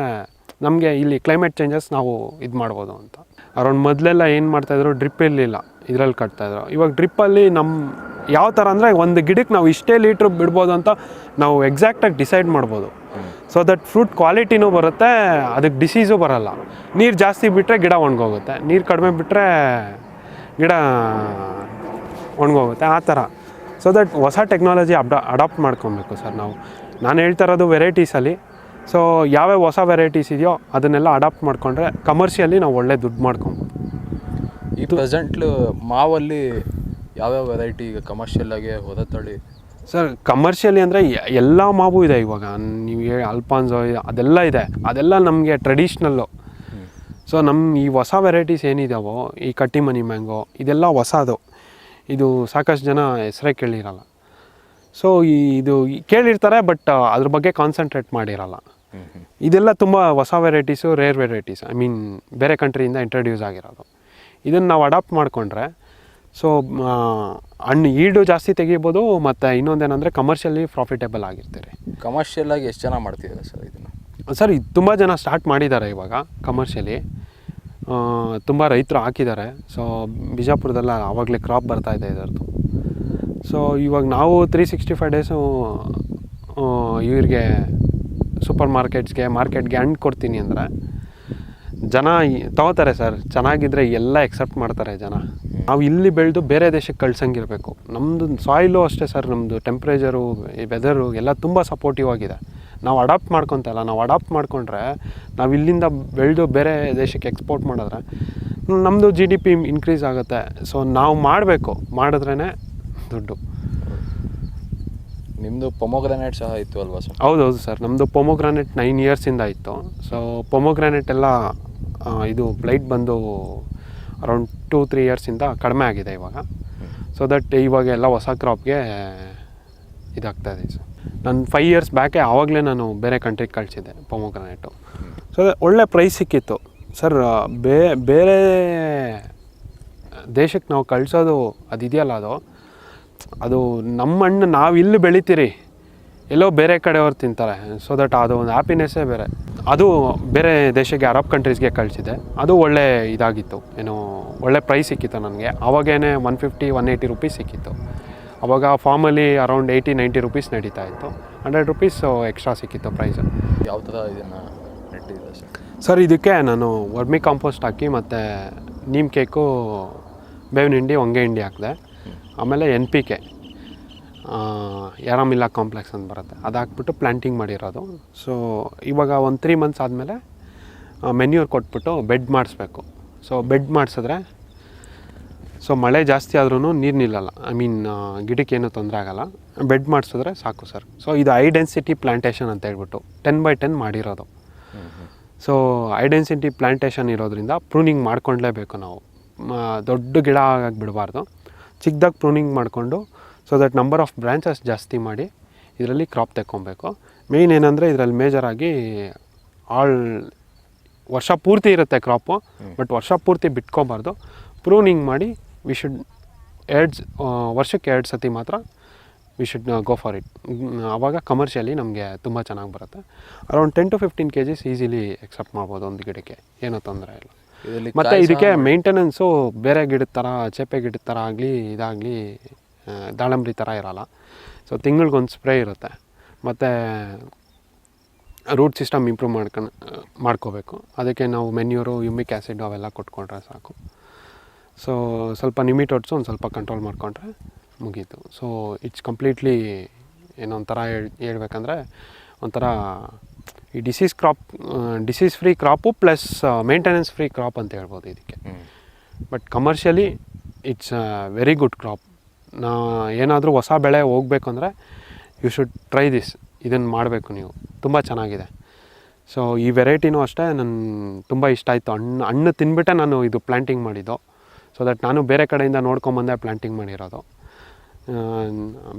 ನಮಗೆ ಇಲ್ಲಿ ಕ್ಲೈಮೇಟ್ ಚೇಂಜಸ್ ನಾವು ಇದು ಮಾಡ್ಬೋದು ಅಂತ. ಅರೌಂಡ್ ಮೊದಲೆಲ್ಲ ಏನು ಮಾಡ್ತಾಯಿದ್ರು ಡ್ರಿಪ್ ಇರಲಿಲ್ಲ. ಇದರಲ್ಲಿ ಕಟ್ತಾಯಿದ್ರು ಇವಾಗ ಡ್ರಿಪ್ಪಲ್ಲಿ ನಮ್ಮ ಯಾವ ಥರ ಅಂದರೆ ಒಂದು ಗಿಡಕ್ಕೆ ನಾವು ಇಷ್ಟೇ ಲೀಟ್ರ್ ಬಿಡ್ಬೋದು ಅಂತ ನಾವು ಎಕ್ಸಾಕ್ಟಾಗಿ ಡಿಸೈಡ್ ಮಾಡ್ಬೋದು. ಸೊ ದಟ್ ಫ್ರೂಟ್ ಕ್ವಾಲಿಟಿನೂ ಬರುತ್ತೆ, ಅದಕ್ಕೆ ಡಿಸೀಸು ಬರಲ್ಲ. ನೀರು ಜಾಸ್ತಿ ಬಿಟ್ಟರೆ ಗಿಡ ಒಣಗೋಗುತ್ತೆ. ನೀರು ಕಡಿಮೆ ಬಿಟ್ಟರೆ ಗಿಡ ಒಣಗೋಗುತ್ತೆ. ಆ ಥರ ಸೊ ದಟ್ ಹೊಸ ಟೆಕ್ನಾಲಜಿ ಅಬ್ಡ ಅಡಾಪ್ಟ್ ಮಾಡ್ಕೊಬೇಕು ಸರ್ ನಾವು. ನಾನು ಹೇಳ್ತಾ ಇರೋದು ವೆರೈಟೀಸಲ್ಲಿ ಸೊ ಯಾವ್ಯಾವ ಹೊಸ ವೆರೈಟೀಸ್ ಇದೆಯೋ ಅದನ್ನೆಲ್ಲ ಅಡಾಪ್ಟ್ ಮಾಡಿಕೊಂಡ್ರೆ ಕಮರ್ಷಿಯಲಿ ನಾವು ಒಳ್ಳೆ ದುಡ್ಡು ಮಾಡ್ಕೊಬೋದು. ಈ ಪ್ರೆಸೆಂಟ್ ಮಾವಲ್ಲಿ ಯಾವ್ಯಾವ ವೆರೈಟಿ ಈಗ ಕಮರ್ಷಿಯಲ್ ಆಗಿ ಹೋದ ತಳಿ ಸರ್ ಕಮರ್ಷಿಯಲಿ ಅಂದರೆ ಎಲ್ಲ ಮಾವು ಇದೆ ಇವಾಗ. ನೀವು ಹೇಳಿ ಅಲ್ಪಾನ್ಸೋ ಅದೆಲ್ಲ ಇದೆ. ಅದೆಲ್ಲ ನಮಗೆ ಟ್ರೆಡಿಷ್ನಲ್ಲು ಸೊ ನಮ್ಮ ಈ ಹೊಸ ವೆರೈಟೀಸ್ ಏನಿದಾವೋ ಈ ಕಟ್ಟಿ ಮನಿ ಮ್ಯಾಂಗೋ ಇದೆಲ್ಲ ಹೊಸದು. ಇದು ಸಾಕಷ್ಟು ಜನ ಹೆಸರೇ ಕೇಳಿರಲ್ಲ. ಸೊ ಈ ಇದು ಕೇಳಿರ್ತಾರೆ ಬಟ್ ಅದ್ರ ಬಗ್ಗೆ ಕಾನ್ಸಂಟ್ರೇಟ್ ಮಾಡಿರಲ್ಲ. ಇದೆಲ್ಲ ತುಂಬ ಹೊಸ varieties rare varieties I mean ಬೇರೆ ಕಂಟ್ರಿಯಿಂದ ಇಂಟ್ರಡ್ಯೂಸ್ ಆಗಿರೋದು. ಇದನ್ನು ನಾವು ಅಡಾಪ್ಟ್ ಮಾಡಿಕೊಂಡ್ರೆ ಸೊ ಹಣ್ಣು ಈಡು ಜಾಸ್ತಿ ತೆಗಿಬೋದು ಮತ್ತು ಇನ್ನೊಂದೇನೆಂದರೆ ಕಮರ್ಷಿಯಲಿ ಪ್ರಾಫಿಟೇಬಲ್ ಆಗಿರ್ತೀರಿ. ಕಮರ್ಷಿಯಲಾಗಿ ಎಷ್ಟು ಜನ ಮಾಡ್ತಿದ್ದಾರೆ ಸರ್ ಇದನ್ನು? ಸರ್ ಇದು ತುಂಬ ಜನ ಸ್ಟಾರ್ಟ್ ಮಾಡಿದ್ದಾರೆ ಇವಾಗ ಕಮರ್ಷಿಯಲಿ ತುಂಬ ರೈತರು ಹಾಕಿದ್ದಾರೆ ಸೊ ಬಿಜಾಪುರದಲ್ಲ ಆವಾಗಲೇ ಕ್ರಾಪ್ ಬರ್ತಾ ಇದೆ ಇದರದ್ದು. ಸೊ ಇವಾಗ ನಾವು ತ್ರೀ ಸಿಕ್ಸ್ಟಿ ಫೈವ್ ಡೇಸು ಇವ್ರಿಗೆ ಸೂಪರ್ ಮಾರ್ಕೆಟ್ಸ್ಗೆ ಮಾರ್ಕೆಟ್ಗೆ ಹಣ್ಣು ಕೊಡ್ತೀನಿ ಅಂದರೆ ಜನ ಈ- ತಗೋತಾರೆ ಸರ್. ಚೆನ್ನಾಗಿದ್ರೆ ಎಲ್ಲ ಎಕ್ಸೆಪ್ಟ್ ಮಾಡ್ತಾರೆ ಜನ. ನಾವು ಇಲ್ಲಿ ಬೆಳೆದು ಬೇರೆ ದೇಶಕ್ಕೆ ಕಳ್ಸಂಗಿರಬೇಕು. ನಮ್ಮದು ಸಾಯಿಲು ಅಷ್ಟೇ ಸರ್ ನಮ್ಮದು ಟೆಂಪ್ರೇಚರು ವೆದರು ಎಲ್ಲ ತುಂಬ ಸಪೋರ್ಟಿವ್ ಆಗಿದೆ. ನಾವು ಅಡಾಪ್ಟ್ ಮಾಡ್ಕೊತಲ್ಲ ನಾವು ಅಡಾಪ್ಟ್ ಮಾಡಿಕೊಂಡ್ರೆ ನಾವು ಇಲ್ಲಿಂದ ಬೆಳೆದು ಬೇರೆ ದೇಶಕ್ಕೆ ಎಕ್ಸ್ಪೋರ್ಟ್ ಮಾಡಿದ್ರೆ ನಮ್ಮದು ಜಿ ಡಿ ಪಿ ಇನ್ಕ್ರೀಸ್ ಆಗುತ್ತೆ. ಸೊ ನಾವು ಮಾಡಬೇಕು. ಮಾಡಿದ್ರೇ ದುಡ್ಡು. ನಿಮ್ಮದು ಪೊಮೊಗ್ರಾನೇಟ್ ಸಹ ಇತ್ತು ಅಲ್ವಾ ಸರ್? ಹೌದೌದು ಸರ್. ನಮ್ಮದು ಪೊಮೊಗ್ರಾನೇಟ್ ನೈನ್ ಇಯರ್ಸಿಂದ ಇತ್ತು. ಸೊ ಪೊಮೊಗ್ರಾನೇಟ್ ಎಲ್ಲ ಇದು ಬ್ಲೈಟ್ ಬಂದು ಅರೌಂಡ್ ಟೂ, ತ್ರೀ ಇಯರ್ಸಿಂದ ಕಡಿಮೆ ಆಗಿದೆ ಇವಾಗ. ಸೊ ದಟ್ ಇವಾಗ ಎಲ್ಲ ಹೊಸ ಕ್ರಾಪ್ಗೆ ಇದಾಗ್ತಾ ಇದೆ. ಸರ್ ನಾನು ಫೈವ್ ಇಯರ್ಸ್ ಬ್ಯಾಕೆ ಆವಾಗಲೇ ನಾನು ಬೇರೆ ಕಂಟ್ರಿಗೆ ಕಳಿಸಿದ್ದೆ ಪೊಮೊಗ್ರಾನೆಟು ಸೊ ಒಳ್ಳೆ ಪ್ರೈಸ್ ಸಿಕ್ಕಿತ್ತು. ಸರ್ ಬೇ, ಬೇರೆ ದೇಶಕ್ಕೆ ನಾವು ಕಳಿಸೋದು ಅದಿದೆಯಲ್ಲ ಅದು? ಅದು ನಮ್ಮ ಹಣ್ಣು ನಾವು ಇಲ್ಲಿ ಬೆಳಿತೀರಿ. ಎಲ್ಲೋ ಬೇರೆ ಕಡೆಯವ್ರು ತಿಂತಾರೆ. ಸೊ ದಟ್ ಅದು ಒಂದು ಹ್ಯಾಪಿನೆಸ್ಸೇ ಬೇರೆ. ಅದು ಬೇರೆ ದೇಶಕ್ಕೆ ಅರಬ್ ಕಂಟ್ರೀಸ್ಗೆ ಕಳಿಸಿದೆ. ಅದು ಒಳ್ಳೆ ಇದಾಗಿತ್ತು. ಏನು ಒಳ್ಳೆ ಪ್ರೈಸ್ ಸಿಕ್ಕಿತ್ತು ನನಗೆ. ಅವಾಗೇನೆ one fifty one eighty rupees ಸಿಕ್ಕಿತ್ತು. ಅವಾಗ ಫಾರ್ಮಲ್ಲಿ ಅರೌಂಡ್ ಏಯ್ಟಿ ನೈಂಟಿ ರುಪೀಸ್ ನಡೀತಾ ಇತ್ತು. ಹಂಡ್ರೆಡ್ ರುಪೀಸ್ ಎಕ್ಸ್ಟ್ರಾ ಸಿಕ್ಕಿತ್ತು ಪ್ರೈಸು ಯಾವ ಥರ ಇದನ್ನು ಸರ್? ಇದಕ್ಕೆ ನಾನು ವರ್ಮಿ ಕಾಂಪೋಸ್ಟ್ ಹಾಕಿ ಮತ್ತು ನೀಮ್ ಕೇಕು ಬೇವಿನ ಹಿಂಡಿ ಹೊಂಗೆ ಹಿಂಡಿ ಹಾಕಿದೆ. ಆಮೇಲೆ ಎನ್ ಪಿ ಕೆ ಯಾರಾಮಿಲ್ಲ ಕಾಂಪ್ಲೆಕ್ಸ್ ಅಂತ ಬರುತ್ತೆ. ಅದು ಹಾಕ್ಬಿಟ್ಟು ಪ್ಲ್ಯಾಂಟಿಂಗ್ ಮಾಡಿರೋದು. ಸೊ ಇವಾಗ ಒಂದು ತ್ರೀ ಮಂತ್ಸ್ ಆದಮೇಲೆ ಮೆನ್ಯೂರ್ ಕೊಟ್ಬಿಟ್ಟು ಬೆಡ್ ಮಾಡಿಸ್ಬೇಕು. ಸೊ ಬೆಡ್ ಮಾಡಿಸಿದ್ರೆ ಸೊ ಮಳೆ ಜಾಸ್ತಿ ಆದ್ರೂ ನೀರು ನಿಲ್ಲಲ್ಲ. ಐ ಮೀನ್ ಗಿಡಕ್ಕೆ ಏನೂ ತೊಂದರೆ ಆಗಲ್ಲ. ಬೆಡ್ ಮಾಡಿಸಿದ್ರೆ ಸಾಕು ಸರ್ ಸೊ ಇದು ಐ ಡೆನ್ಸಿಟಿ ಪ್ಲಾಂಟೇಷನ್ ಅಂತ ಹೇಳ್ಬಿಟ್ಟು ಟೆನ್ ಬೈ ಟೆನ್ ಮಾಡಿರೋದು. ಸೊ ಐ ಡೆನ್ಸಿಟಿ ಪ್ಲಾಂಟೇಷನ್ ಇರೋದ್ರಿಂದ ಪ್ರೂನಿಂಗ್ ಮಾಡ್ಕೊಂಡ್ಲೇಬೇಕು ನಾವು. ದೊಡ್ಡ ಗಿಡ ಆಗಿ ಬಿಡಬಾರ್ದು ಚಿಕ್ಕದಾಗಿ ಪ್ರೂನಿಂಗ್ ಮಾಡಿಕೊಂಡು so that number of branches ಜಾಸ್ತಿ ಮಾಡಿ ಇದರಲ್ಲಿ ಕ್ರಾಪ್ ತೆಕ್ಕೊಬೇಕು. ಮೇಯ್ನ್ ಏನಂದರೆ ಇದರಲ್ಲಿ ಮೇಜರಾಗಿ ಆಲ್ ವರ್ಷ ಪೂರ್ತಿ ಇರುತ್ತೆ ಕ್ರಾಪು ಬಟ್ ವರ್ಷ ಪೂರ್ತಿ ಬಿಟ್ಕೊಬಾರ್ದು. ಪ್ರೂನಿಂಗ್ ಮಾಡಿ ವಿ ಶುಡ್ ಎರಡು ವರ್ಷಕ್ಕೆ ಎರಡು ಸತಿ ಮಾತ್ರ we should go for it ಆವಾಗ ಕಮರ್ಷಿಯಲಿ ನಮಗೆ ತುಂಬ ಚೆನ್ನಾಗಿ ಬರುತ್ತೆ. Around ten to fifteen K Gs easily expect ಮಾಡ್ಬೋದು ಒಂದು ಗಿಡಕ್ಕೆ. ಏನೂ ತೊಂದರೆ ಇಲ್ಲ. ಮತ್ತು ಇದಕ್ಕೆ ಮೇಂಟೆನೆನ್ಸು ಬೇರೆ ಗಿಡದ ಥರ ಚೇಪೆ ಗಿಡದ ಥರ ಆಗಲಿ ಇದಾಗಲಿ ದಾಳಂಬ್ರಿ ಥರ ಇರಲ್ಲ. ಸೊ ತಿಂಗಳಿಗೊಂದು ಸ್ಪ್ರೇ ಇರುತ್ತೆ. ಮತ್ತು ರೂಟ್ ಸಿಸ್ಟಮ್ ಇಂಪ್ರೂವ್ ಮಾಡ್ಕೊಂಡು ಮಾಡ್ಕೋಬೇಕು. ಅದಕ್ಕೆ ನಾವು ಮೆನ್ಯೂರು ಯುಮಿಕ್ ಆ್ಯಸಿಡ್ ಅವೆಲ್ಲ ಕೊಟ್ಕೊಂಡ್ರೆ ಸಾಕು. ಸೊ ಸ್ವಲ್ಪ ನಿಮಿಟೋಟ್ಸು ಒಂದು ಸ್ವಲ್ಪ ಕಂಟ್ರೋಲ್ ಮಾಡಿಕೊಂಡ್ರೆ ಮುಗೀತು. ಸೊ ಇಟ್ಸ್ ಕಂಪ್ಲೀಟ್ಲಿ ಏನೋ ಒಂಥರ ಹೇಳಿ ಹೇಳ್ಬೇಕಂದ್ರೆ ಒಂಥರ ಈ disease crop disease free crop plus maintenance free crop ಅಂತ ಹೇಳ್ಬೋದು ಇದಕ್ಕೆ. But commercially it's very good crop ನಾ ಏನಾದರೂ ಹೊಸ ಬೆಳೆ ಹೋಗಬೇಕು ಅಂದರೆ ಯು ಶುಡ್ ಟ್ರೈ ದಿಸ್ ಇದನ್ನು ಮಾಡಬೇಕು ನೀವು. ತುಂಬ ಚೆನ್ನಾಗಿದೆ. ಸೊ ಈ ವೆರೈಟಿನೂ ಅಷ್ಟೇ ನನ್ನ ತುಂಬ ಇಷ್ಟ ಆಯಿತು. ಹಣ್ಣು ಹಣ್ಣು ತಿನ್ಬಿಟ್ಟೆ ನಾನು ಇದು ಪ್ಲ್ಯಾಂಟಿಂಗ್ ಮಾಡಿದ್ದು. ಸೊ ದಟ್ ನಾನು ಬೇರೆ ಕಡೆಯಿಂದ ನೋಡ್ಕೊಂಬಂದೆ ಪ್ಲ್ಯಾಂಟಿಂಗ್ ಮಾಡಿರೋದು.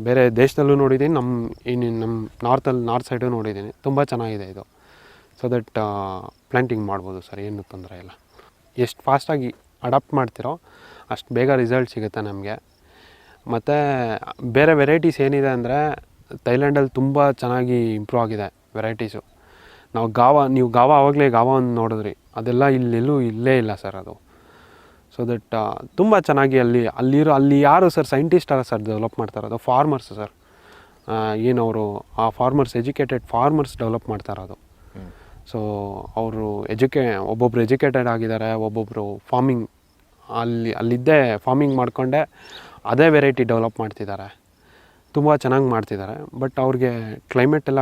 ಬೇರೆ ದೇಶದಲ್ಲೂ ನೋಡಿದ್ದೀನಿ. ನಮ್ಮ ಇನ್ನು ನಮ್ಮ ನಾರ್ತಲ್ಲಿ ನಾರ್ತ್ ಸೈಡು ನೋಡಿದ್ದೀನಿ. ತುಂಬ ಚೆನ್ನಾಗಿದೆ ಇದು. ಸೊ ದಟ್ ಪ್ಲ್ಯಾಂಟಿಂಗ್ ಮಾಡ್ಬೋದು ಸರ್. ಏನು ತೊಂದರೆ ಇಲ್ಲ. ಎಷ್ಟು ಫಾಸ್ಟಾಗಿ ಅಡಾಪ್ಟ್ ಮಾಡ್ತಿರೋ, ಅಷ್ಟು ಬೇಗ ರಿಸಲ್ಟ್ ಸಿಗುತ್ತೆ ನಮಗೆ. ಮತ್ತು ಬೇರೆ ವೆರೈಟೀಸ್ ಏನಿದೆ ಅಂದರೆ ಥೈಲ್ಯಾಂಡಲ್ಲಿ ತುಂಬ ಚೆನ್ನಾಗಿ ಇಂಪ್ರೂವ್ ಆಗಿದೆ ವೆರೈಟೀಸು ನಾವು ಗಾವ ನೀವು ಗಾವ ಆವಾಗಲೇ ಗಾವ ಒಂದು ನೋಡಿದ್ರಿ. ಅದೆಲ್ಲ ಇಲ್ಲೆಲ್ಲೂ ಇಲ್ಲೇ ಇಲ್ಲ ಸರ್ ಅದು. ಸೊ ದಟ್ ತುಂಬ ಚೆನ್ನಾಗಿ ಅಲ್ಲಿ ಅಲ್ಲಿರೋ ಅಲ್ಲಿ ಯಾರು ಸರ್ ಸೈಂಟಿಸ್ಟ್ ಅಲ್ಲ ಸರ್ ಡೆವಲಪ್ ಮಾಡ್ತಾ ಇರೋದು ಫಾರ್ಮರ್ಸ್ ಸರ್ ಏನವರು ಆ ಫಾರ್ಮರ್ಸ್ ಎಜುಕೇಟೆಡ್ ಫಾರ್ಮರ್ಸ್ ಡೆವಲಪ್ ಮಾಡ್ತಾ ಇರೋದು ಸೊ ಅವರು ಎಜುಕೇ ಒಬ್ಬೊಬ್ರು ಎಜುಕೇಟೆಡ್ ಆಗಿದ್ದಾರೆ ಒಬ್ಬೊಬ್ಬರು ಫಾರ್ಮಿಂಗ್ ಅಲ್ಲಿ ಅಲ್ಲಿದ್ದೇ ಫಾರ್ಮಿಂಗ್ ಮಾಡಿಕೊಂಡೆ ಅದೇ ವೆರೈಟಿ ಡೆವಲಪ್ ಮಾಡ್ತಿದ್ದಾರೆ. ತುಂಬ ಚೆನ್ನಾಗಿ ಮಾಡ್ತಿದ್ದಾರೆ. ಬಟ್ ಅವ್ರಿಗೆ ಕ್ಲೈಮೇಟ್ ಎಲ್ಲ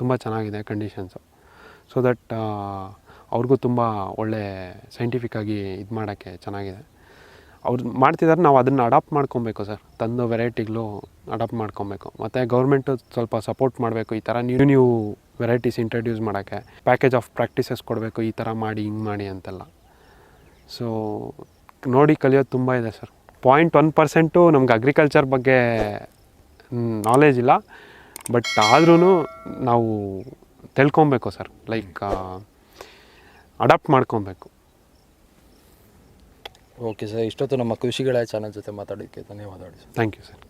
ತುಂಬ ಚೆನ್ನಾಗಿದೆ ಕಂಡೀಷನ್ಸು ಸೊ ದಟ್ ಅವ್ರಿಗೂ ತುಂಬ ಒಳ್ಳೆ ಸೈಂಟಿಫಿಕ್ಕಾಗಿ ಇದು ಮಾಡೋಕ್ಕೆ ಚೆನ್ನಾಗಿದೆ. ಅವ್ರು ಮಾಡ್ತಿದ್ದಾರೆ ನಾವು ಅದನ್ನು ಅಡಾಪ್ಟ್ ಮಾಡ್ಕೊಬೇಕು ಸರ್. ತಂದು ವೆರೈಟಿಗಳು ಅಡಾಪ್ಟ್ ಮಾಡ್ಕೊಬೇಕು. ಮತ್ತು ಗೌರ್ಮೆಂಟು ಸ್ವಲ್ಪ ಸಪೋರ್ಟ್ ಮಾಡಬೇಕು, ಈ ಥರ ನ್ಯೂ ನ್ಯೂ ವೆರೈಟೀಸ್ ಇಂಟ್ರಡ್ಯೂಸ್ ಮಾಡೋಕ್ಕೆ. ಪ್ಯಾಕೇಜ್ ಆಫ್ ಪ್ರಾಕ್ಟೀಸಸ್ ಕೊಡಬೇಕು, ಈ ಥರ ಮಾಡಿ, ಹಿಂಗೆ ಮಾಡಿ ಅಂತೆಲ್ಲ. ಸೊ ನೋಡಿ ಕಲಿಯೋದು ತುಂಬ ಇದೆ ಸರ್. ಪಾಯಿಂಟ್ ಒನ್ ಪರ್ಸೆಂಟು ನಮ್ಗೆ ಅಗ್ರಿಕಲ್ಚರ್ ಬಗ್ಗೆ ನಾಲೆಜ್ ಇಲ್ಲ. ಬಟ್ ಆದ್ರೂ ನಾವು ತಿಳ್ಕೊಬೇಕು ಸರ್. ಲೈಕ್ ಅಡಾಪ್ಟ್ ಮಾಡ್ಕೊಬೇಕು. ಓಕೆ ಸರ್ ಇಷ್ಟೊತ್ತು ನಮ್ಮ ಕೃಷಿಗಳ ಚಾನಲ್ ಜೊತೆ ಮಾತಾಡೋಕ್ಕೆ ಧನ್ಯವಾದಗಳು ಸರ್ ಥ್ಯಾಂಕ್ ಯು ಸರ್